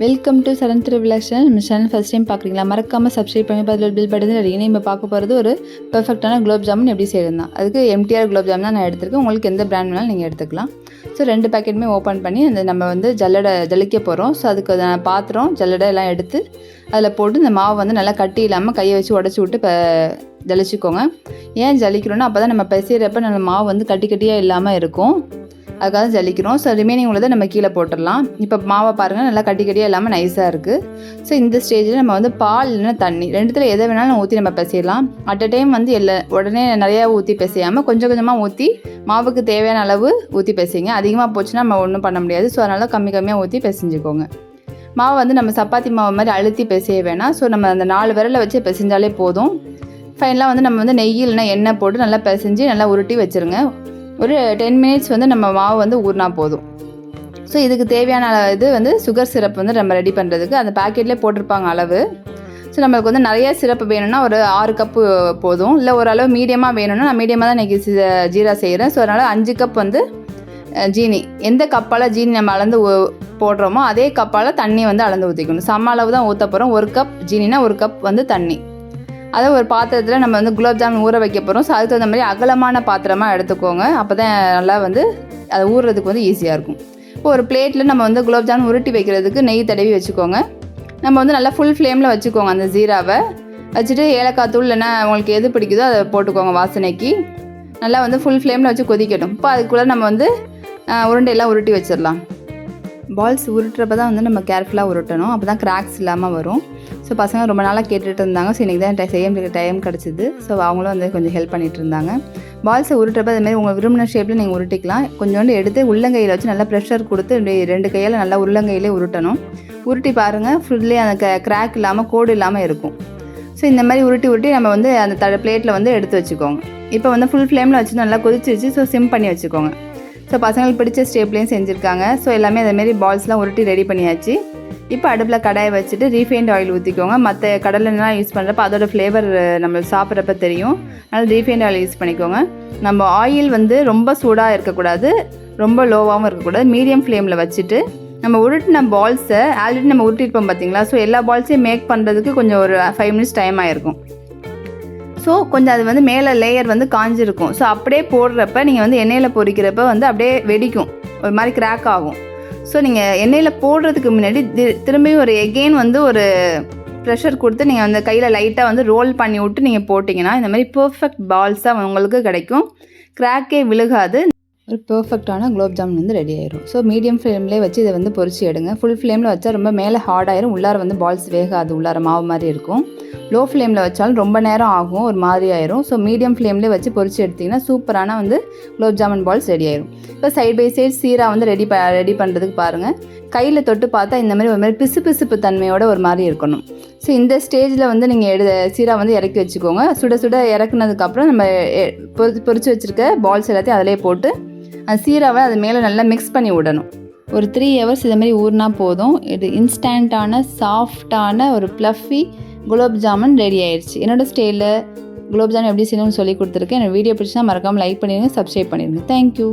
Welcome to சரண் திருவிழாக்ஷன் நம்ம channel first time பார்க்குறீங்களா? மறக்காமல் சப்ஸ்கிரைப் பண்ணி பதில் பில் பட்டன் அடிக்கணும் இப்போ பார்க்க போகிறது ஒரு பெர்ஃபெக்டான குலோப் ஜாமுன் எப்படி செய்யறது தான் அதுக்கு எம்டிஆர் குலோப் ஜாமுன் தான் நான் எடுத்திருக்கேன். உங்களுக்கு எந்த பிராண்ட் வேணாலும் நீங்கள் எடுத்துக்கலாம். ஸோ ரெண்டு பேக்கெட்டுமே ஓப்பன் பண்ணி அந்த நம்ம வந்து ஜல்லடை ஜலிக்க போகிறோம் ஸோ அதுக்கு அதை பாத்திரம் ஜல்லடை எல்லாம் எடுத்து அதில் போட்டு இந்த மாவை வந்து நல்லா கட்டி இல்லாமல் கையை வச்சு உடச்சி விட்டு இப்போ ஜலிச்சுக்கோங்க. ஏன் ஜலிக்கிறோன்னா அப்போ தான் நம்ம பிசைகிறப்ப நம்ம மாவு வந்து கட்டி கட்டியாக இல்லாமல் இருக்கும். அதுக்காக ஜலிக்கிறோம். ஸோ ரிமைனிங் உள்ளதை நம்ம கீழே போட்டுடலாம். இப்போ மாவை பாருங்கள் நல்லா கட்டி கட்டியாக இல்லாமல் நைஸாக இருக்குது ஸோ இந்த ஸ்டேஜில் நம்ம வந்து பால் இல்லைன்னா தண்ணி ரெண்டுத்தில் எதை வேணாலும் ஊற்றி நம்ம பிசையலாம். அட் அ டைம் வந்து எல்லா உடனே நிறையா ஊற்றி பிசையாமல் கொஞ்சம் கொஞ்சமாக ஊற்றி மாவுக்கு தேவையான அளவு ஊற்றி பிசைங்க. அதிகமாக போச்சுன்னா நம்ம ஒன்றும் பண்ண முடியாது. ஸோ அதனால் கம்மி கம்மியாக ஊற்றி பிசைஞ்சுக்கோங்க. மாவை வந்து நம்ம சப்பாத்தி மாவு மாதிரி அழுத்தி பிசைய வேணாம். ஸோ நம்ம அந்த நாலு விரலை வச்சு பிசைஞ்சாலே போதும். ஃபைனலாக வந்து நம்ம வந்து நெய் இல்லைனா எண்ணெய் போட்டு நல்லா பிசைஞ்சு நல்லா உருட்டி வச்சுருங்க. ஒரு டென் மினிட்ஸ் வந்து நம்ம மாவு வந்து ஊறினா போதும். ஸோ இதுக்கு தேவையான இது வந்து சுகர் சிரப் வந்து நம்ம ரெடி பண்ணுறதுக்கு அந்த பேக்கெட்லேயே போட்டிருப்பாங்க அளவு. ஸோ நம்மளுக்கு வந்து நிறைய சிரப்பு வேணும்னா ஒரு ஆறு கப்பு போதும். இல்லை ஓரளவு மீடியமாக வேணும்னா நான் மீடியமாக தான் இன்றைக்கி ஜீரா செய்கிறேன் ஸோ அதனால் அஞ்சு கப் வந்து ஜீனி. எந்த கப்பால் ஜீனி நம்ம அளந்து போடுறோமோ அதே கப்பால் தண்ணி வந்து அளந்து ஊற்றிக்கணும் சம அளவு தான் ஊற்ற போகிறோம் ஒரு கப் ஜீனினா ஒரு கப் வந்து தண்ணி. அதை ஒரு பாத்திரத்தில் நம்ம வந்து குலாப் ஜாமுன் ஊற வைக்க போகிறோம் ஸோ அதுக்கு தகுந்த மாதிரி அகலமான பாத்திரமாக எடுத்துக்கோங்க. அப்போ தான் நல்லா வந்து அதை ஊறுறதுக்கு வந்து ஈஸியாக இருக்கும். இப்போ ஒரு பிளேட்டில் நம்ம வந்து குலாப் ஜாமுன் உருட்டி வைக்கிறதுக்கு நெய் தடவி வச்சுக்கோங்க. நம்ம வந்து நல்லா ஃபுல் ஃப்ளேமில் வச்சுக்கோங்க அந்த ஜீராவை. வச்சுட்டு ஏலக்காய் தூள் இல்லைன்னா உங்களுக்கு எது பிடிக்குதோ அதை போட்டுக்கோங்க வாசனைக்கு. நல்லா வந்து ஃபுல் ஃப்ளேமில் வச்சு கொதிக்கட்டும். இப்போ அதுக்குள்ளே நம்ம வந்து உருண்டையெல்லாம் உருட்டி வச்சிடலாம். பால்ஸ் உருட்டுறப்ப தான் வந்து நம்ம கேர்ஃபுல்லாக உருட்டணும். அப்போ தான் கிராக்ஸ் இல்லாமல் வரும். ஸோ பசங்க ரொம்ப நாளாக கேட்டுட்டு இருந்தாங்க ஸோ இன்றைக்கி தான் செய்ய டைம் கிடச்சிது. ஸோ அவங்களும் வந்து கொஞ்சம் ஹெல்ப் பண்ணிட்டு இருந்தாங்க பால்ஸை உருட்டுறப்ப அதுமாதிரி உங்கள் விரும்பின ஷேப்பில் நீங்கள் உருட்டிக்கலாம். கொஞ்சோண்டு எடுத்து உள்ளங்கையில் வச்சு நல்லா ப்ரெஷர் கொடுத்து இப்படி ரெண்டு கையால் நல்லா உள்ளங்கையிலே உருட்டணும். உருட்டி பாருங்கள் ஃபுல்லே அந்த க கிராக் இல்லாமல் கோடு இல்லாமல் இருக்கும். ஸோ இந்த மாதிரி உருட்டி உருட்டி நம்ம வந்து அந்த த பிளேட்டில் வந்து எடுத்து வச்சுக்கோங்க. இப்போ வந்து ஃபுல் ஃப்ளேமில் வச்சு நல்லா கொதிச்சிருச்சு. ஸோ சிம் பண்ணி வச்சுக்கோங்க. ஸோ பசங்களுக்கு பிடிச்ச ஸ்டேப்லேயும் செஞ்சுருக்காங்க. ஸோ எல்லாமே அதேமாரி பால்ஸ்லாம் உருட்டி ரெடி பண்ணியாச்சு. இப்போ அடுப்பில் கடாயை வச்சுட்டு ரீஃபைண்ட் ஆயில் ஊற்றிக்கோங்க மற்ற கடலெண்ணெலாம் யூஸ் பண்ணுறப்ப அதோடய ஃப்ளேவர் நம்ம சாப்பிட்றப்ப தெரியும். அதனால் ரீஃபைண்ட் ஆயில் யூஸ் பண்ணிக்கோங்க. நம்ம ஆயில் வந்து ரொம்ப சூடாக இருக்கக்கூடாது. ரொம்ப லோவாகவும் இருக்கக்கூடாது. மீடியம் ஃப்ளேமில் வச்சுட்டு நம்ம உருட்டின பால்ஸை ஆல்ரெடி நம்ம உருட்டிருப்போம் பார்த்தீங்களா ஸோ எல்லா பால்ஸையும் மேக் பண்ணுறதுக்கு கொஞ்சம் ஒரு ஃபைவ் மினிட்ஸ் டைம் ஆகிருக்கும் ஸோ கொஞ்சம் அது வந்து மேலே லேயர் வந்து காஞ்சிருக்கும். ஸோ அப்படியே போடுறப்ப நீங்கள் வந்து எண்ணெயில் பொரிக்கிறப்ப வந்து அப்படியே வெடிக்கும். ஒரு மாதிரி கிராக் ஆகும். ஸோ நீங்கள் எண்ணெயில் போடுறதுக்கு முன்னாடி தி- திரும்பியும் ஒரு எகெயின் வந்து ஒரு ப்ரெஷர் கொடுத்து நீங்கள் அந்த கையில் லைட்டாக வந்து ரோல் பண்ணி விட்டு நீங்கள் போட்டிங்கன்னா இந்த மாதிரி பர்ஃபெக்ட் பால்ஸாக உங்களுக்கு கிடைக்கும். கிராக்கே விழுகாது. ஒரு பெர்ஃபெக்டான குலோப் ஜாமுன் வந்து ரெடி ஆயிரும். ஸோ மீடியம் ஃப்ளேம்லேயே வச்சு இதை வந்து பொறிச்சு எடுங்க. ஃபுல் ஃப்ளேமில் வச்சா ரொம்ப மேலே ஹார்ட் ஆயிரும். உள்ளார வந்து பால்ஸ் வேகாது. உள்ளார மாவு மாதிரி இருக்கும். லோ ஃப்ளேமில் வச்சாலும் ரொம்ப நேரம் ஆகும். ஒரு மாதிரி ஆயிரும். ஸோ மீடியம் ஃப்ளேம்லேயே வச்சு பொறிச்சு எடுத்திங்கன்னா சூப்பரான வந்து குலோப் ஜாமுன் பால்ஸ் ரெடி ஆயிரும். இப்போ சைட் பை சைட் சீரா வந்து ரெடி ப ரெடி பண்ணுறதுக்கு பாருங்கள் கையில் தொட்டு பார்த்தா இந்த மாதிரி ஒரு மாதிரி பிசு பிசுப்பு தன்மையோட ஒரு மாதிரி இருக்கணும். ஸோ இந்த ஸ்டேஜில் வந்து நீங்கள் எடு சீரா வந்து இறக்கி வச்சுக்கோங்க. சுட சுட இறக்குனதுக்கப்புறம் நம்ம எ- பொறிச்சு வச்சுருக்க பால்ஸ் எல்லாத்தையும் அதிலே போட்டு அந்த சீராவை அது மேலே நல்லா மிக்ஸ் பண்ணி விடணும். ஒரு த்ரீ ஹவர்ஸ் இதை மாதிரி ஊறினா போதும். இது இன்ஸ்டண்ட்டான சாஃப்டான ஒரு ப்ளஃபி குலோப் ஜாமுன் ரெடி ஆயிடுச்சு. என்னோடய ஸ்டைலில் குலோப் ஜாமுன் எப்படி செய்யணும்னு சொல்லி கொடுத்துருக்கேன். என்னோடய வீடியோ பிடிச்சா மறக்காமல் லைக் பண்ணிடுங்க சப்ஸ்கிரைப் பண்ணிடுங்க. தேங்க்யூ